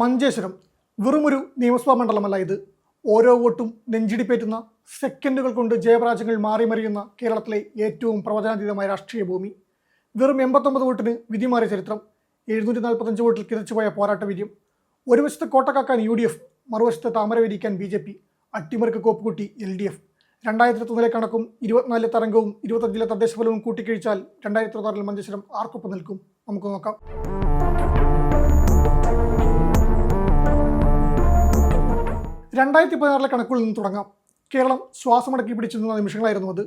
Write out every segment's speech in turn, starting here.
മഞ്ചേശ്വരം വെറുമൊരു നിയമസഭാ മണ്ഡലമല്ല ഇത്. ഓരോ വോട്ടും നെഞ്ചിടിപ്പേറ്റുന്ന സെക്കൻഡുകൾ കൊണ്ട് ജയപരാജയങ്ങൾ മാറിമറിയുന്ന കേരളത്തിലെ ഏറ്റവും പ്രവചനാതീതമായ രാഷ്ട്രീയ ഭൂമി. വെറും എൺപത്തൊമ്പത് വോട്ടിന് വിധിമാറിയ ചരിത്രം എഴുന്നൂറ്റി നാൽപ്പത്തഞ്ച് വോട്ടിൽ കിതച്ചുപോയ പോരാട്ട വിജയം ഒരു വശത്ത് കോട്ടക്കാക്കാൻ യു ഡി എഫ് മറുവശത്ത് താമര വിരിക്കാൻ ബി ജെ പി അട്ടിമറിക്ക് കോപ്പുകൂട്ടി എൽ ഡി എഫ് രണ്ടായിരത്തി ഇരുപത്തൊന്നിലെ കണക്കും ഇരുപത്തിനാലിലെ തരംഗവും ഇരുപത്തഞ്ചിലെ തദ്ദേശ ഫലവും കൂട്ടിക്കഴിച്ചാൽ രണ്ടായിരത്തി ഇരുപത്താറിൽ മഞ്ചേശ്വരം ആർക്കൊപ്പം നിൽക്കും. നമുക്ക് നോക്കാം. രണ്ടായിരത്തി പതിനാറിലെ കണക്കുകളിൽ നിന്ന് തുടങ്ങാം. കേരളം ശ്വാസമടക്കി പിടിച്ചു നിന്ന നിമിഷങ്ങളായിരുന്നു അത്.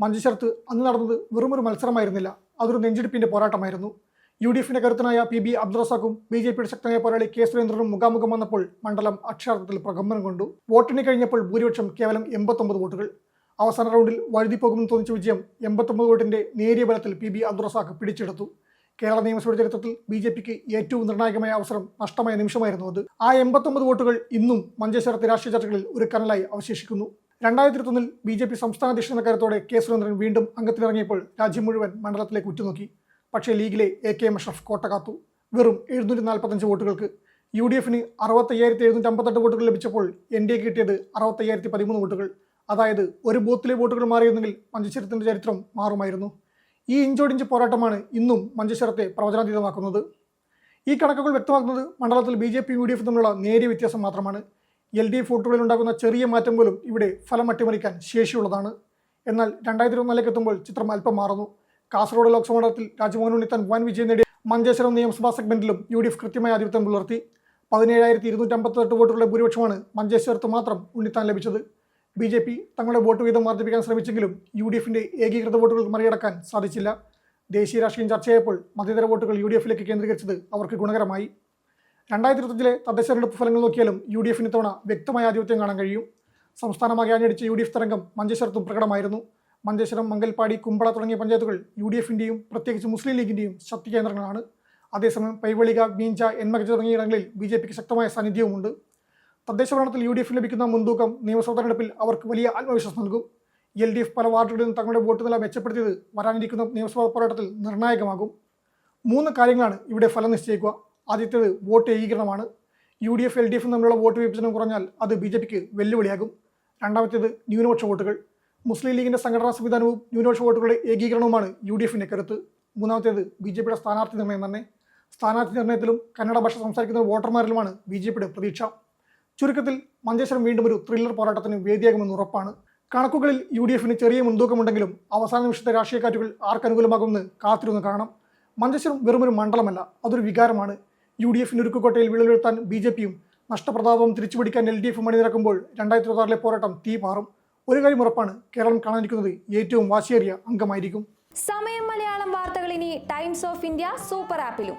മഞ്ചേശ്വരത്ത് അന്ന് നടന്നത് വെറുമൊരു മത്സരമായിരുന്നില്ല. അതൊരു നെഞ്ചിടിപ്പിന്റെ പോരാട്ടമായിരുന്നു. യു ഡി എഫിന്റെ കരുത്തനായ പി ബി അബ്ദുറസാഖും ബി ജെ പിയുടെ ശക്തനായ പോരാളി കെ സുരേന്ദ്രനും മുഖാമുഖം വന്നപ്പോൾ മണ്ഡലം അക്ഷരാർത്ഥത്തിൽ പ്രകമ്പനം കൊണ്ടു. വോട്ടിന് കഴിഞ്ഞപ്പോൾ ഭൂരിപക്ഷം കേവലം എൺപത്തൊമ്പത് വോട്ടുകൾ. അവസാന റൗണ്ടിൽ വഴുതിപ്പോകുമെന്ന് തോന്നിച്ച വിജയം എൺപത്തൊമ്പത് വോട്ടിന്റെ നേരിയ ബലത്തിൽ പി ബി അബ്ദുറസാഖ് പിടിച്ചെടുത്തു. കേരള നിയമസഭയുടെ ചരിത്രത്തിൽ ബി ജെ പിക്ക് ഏറ്റവും നിർണായകമായ അവസരം നഷ്ടമായ നിമിഷമായിരുന്നു അത്. ആ എൺപത്തൊമ്പത് വോട്ടുകൾ ഇന്നും മഞ്ചേശ്വരത്തെ രാഷ്ട്രീയ ചർച്ചകളിൽ ഒരു കനലായി അവശേഷിക്കുന്നു. രണ്ടായിരത്തി ഇരുപത്തൊന്നിൽ ബി ജെ പി സംസ്ഥാന അധ്യക്ഷൻ എന്ന കരുത്തോടെ കെ സുരേന്ദ്രൻ വീണ്ടും അംഗത്തിലിറങ്ങിയപ്പോൾ രാജ്യം മുഴുവൻ മണ്ഡലത്തിലേക്ക് ഉറ്റുനോക്കി. പക്ഷേ ലീഗിലെ എ കെ എം അഷ്റഫ് കോട്ട കാത്തു. വെറും എഴുന്നൂറ്റി നാൽപ്പത്തഞ്ച് വോട്ടുകൾക്ക് യു ഡി എഫിന് അറുപത്തയ്യായിരത്തി എഴുന്നൂറ്റി അമ്പത്തെട്ട് വോട്ടുകൾ ലഭിച്ചപ്പോൾ എൻ ഡി എ കിട്ടിയത് അറുപത്തയ്യായിരത്തി പതിമൂന്ന് വോട്ടുകൾ. അതായത് ഒരു ബൂത്തിലെ വോട്ടുകൾ മാറിയിരുന്നെങ്കിൽ മഞ്ചേശ്വരത്തിന്റെ ചരിത്രം മാറുമായിരുന്നു. ഈ ഇഞ്ചോടിഞ്ച് പോരാട്ടമാണ് ഇന്നും മഞ്ചേശ്വരത്തെ പ്രവചനാതീതമാക്കുന്നത്. ഈ കണക്കുകൾ വ്യക്തമാക്കുന്നത് മണ്ഡലത്തിൽ B J P U D F തമ്മിലുള്ള നേരിയ വ്യത്യാസം മാത്രമാണ്. എൽ ഡി എഫ് വോട്ടുകളിൽ ഉണ്ടാകുന്ന ചെറിയ മാറ്റം പോലും ഇവിടെ ഫലം അട്ടിമറിക്കാൻ ശേഷിയുള്ളതാണ്. എന്നാൽ രണ്ടായിരത്തി ഇരുപത്തിനാലിലേക്ക് എത്തുമ്പോൾ ചിത്രം അല്പം മാറുന്നു. കാസർഗോഡ് ലോക്സഭാ മണ്ഡലത്തിൽ രാജ്മോഹൻ ഉണ്ണിത്താൻ വൻ വിജയം നേടിയ മഞ്ചേശ്വരം നിയമസഭാ സെഗ്മെന്റിലും യു ഡി എഫ് കൃത്യമായ ആധിപത്യം പുലർത്തി. പതിനേഴായിരത്തി ഇരുന്നൂറ്റി അമ്പത്തെട്ട് വോട്ടുകളുടെ ഭൂരിപക്ഷമാണ് മഞ്ചേശ്വരത്ത് മാത്രം ഉണ്ണിത്താൻ ലഭിച്ചത്. ബി ജെ പി തങ്ങളുടെ വോട്ട് വീതം വർദ്ധിപ്പിക്കാൻ ശ്രമിച്ചെങ്കിലും യു ഡി എഫിന്റെ ഏകീകൃത വോട്ടുകൾ മറികടക്കാൻ സാധിച്ചില്ല. ദേശീയ രാഷ്ട്രീയം ചർച്ചയായപ്പോൾ മതേതര വോട്ടുകൾ യു ഡി എഫിലേക്ക് കേന്ദ്രീകരിച്ചത് അവർക്ക് ഗുണകരമായി. രണ്ടായിരത്തി ഇരുപത്തഞ്ചിലെ തദ്ദേശ തെരഞ്ഞെടുപ്പ് ഫലങ്ങൾ നോക്കിയാലും യു ഡി എഫിന് തവണ വ്യക്തമായ ആധിപത്യം കാണാൻ കഴിയും. സംസ്ഥാനമാകെ അണിയടിച്ച യു ഡി എഫ് തരംഗം മഞ്ചേശ്വരത്തും പ്രകടമായിരുന്നു. മഞ്ചേശ്വരം മംഗൽപാടി കുമ്പള തുടങ്ങിയ പഞ്ചായത്തുകൾ യു ഡി എഫിന്റെയും പ്രത്യേകിച്ച് മുസ്ലിം ലീഗിന്റെയും ശക്തി കേന്ദ്രങ്ങളാണ്. അതേസമയം പൈവളിക മീഞ്ച എന്മകജ തുടങ്ങിയ ഇടങ്ങളിൽ ബി ജെ പിക്ക് ശക്തമായ സാന്നിധ്യവുമുണ്ട്. തദ്ദേശ ഭരണത്തിൽ യു ഡി എഫിന് ലഭിക്കുന്ന മുൻതൂക്കം നിയമസഭാ തെരഞ്ഞെടുപ്പിൽ അവർക്ക് വലിയ ആത്മവിശ്വാസം നൽകും. എൽ ഡി എഫ് പല വാർഡുകളിലും തങ്ങളുടെ വോട്ട് നില മെച്ചപ്പെടുത്തിയത് വരാനിരിക്കുന്ന നിയമസഭാ പോരാട്ടത്തിൽ നിർണായകമാകും. മൂന്ന് കാര്യങ്ങളാണ് ഇവിടെ ഫലം നിശ്ചയിക്കുക. ആദ്യത്തേത് vote ഏകീകരണമാണ്. U D F L D എഫും തമ്മിലുള്ള വോട്ട് വിഭജനം കുറഞ്ഞാൽ അത് ബി ജെ പിക്ക് വെല്ലുവിളിയാകും. രണ്ടാമത്തേത് ന്യൂനപക്ഷ വോട്ടുകൾ. മുസ്ലിം ലീഗിന്റെ സംഘടനാ സംവിധാനവും ന്യൂനപക്ഷ വോട്ടുകളുടെ ഏകീകരണവുമാണ് യു ഡി എഫിന്റെ കരുത്ത്. മൂന്നാമത്തേത് ബി ജെ പിയുടെ സ്ഥാനാർത്ഥി നിർണയം തന്നെ. സ്ഥാനാർത്ഥി നിർണയത്തിലും കന്നഡ ഭാഷ സംസാരിക്കുന്ന വോട്ടർമാരിലുമാണ് ബി ജെ പിയുടെ പ്രതീക്ഷ. ചുരുക്കത്തിൽ മഞ്ചേശ്വരം വീണ്ടും ഒരു ത്രില്ലർ പോരാട്ടത്തിന് വേദിയാകുമെന്ന് ഉറപ്പാണ്. കണക്കുകളിൽ യു ഡി എഫിന് ചെറിയ മുൻതൂക്കമുണ്ടെങ്കിലും അവസാന നിമിഷത്തെ രാഷ്ട്രീയക്കാറ്റുകൾ ആർക്ക് അനുകൂലമാകുമെന്ന് കാത്തിരുന്ന് കാണാം മഞ്ചേശ്വരം വെറുമൊരു മണ്ഡലമല്ല അതൊരു വികാരമാണ്. യു ഡി എഫിന് ഉരുക്കുകോട്ടയിൽ വിളവെടുത്താൻ ബി ജെ പിയും നഷ്ടപ്രതാപം തിരിച്ചുപിടിക്കാൻ എൽ ഡി എഫും അണിനിരക്കുമ്പോൾ രണ്ടായിരത്തി ഇരുപത്താറിലെ പോരാട്ടം തീ മാറും. ഒരു കാര്യം ഉറപ്പാണ് കേരളം കാണാനിരിക്കുന്നത് ഏറ്റവും വാശിയേറിയ അംഗമായിരിക്കും. സമയം മലയാളം വാർത്തകൾ ഇനി ടൈംസ് ഓഫ് ഇന്ത്യ സൂപ്പർ ആപ്പിലും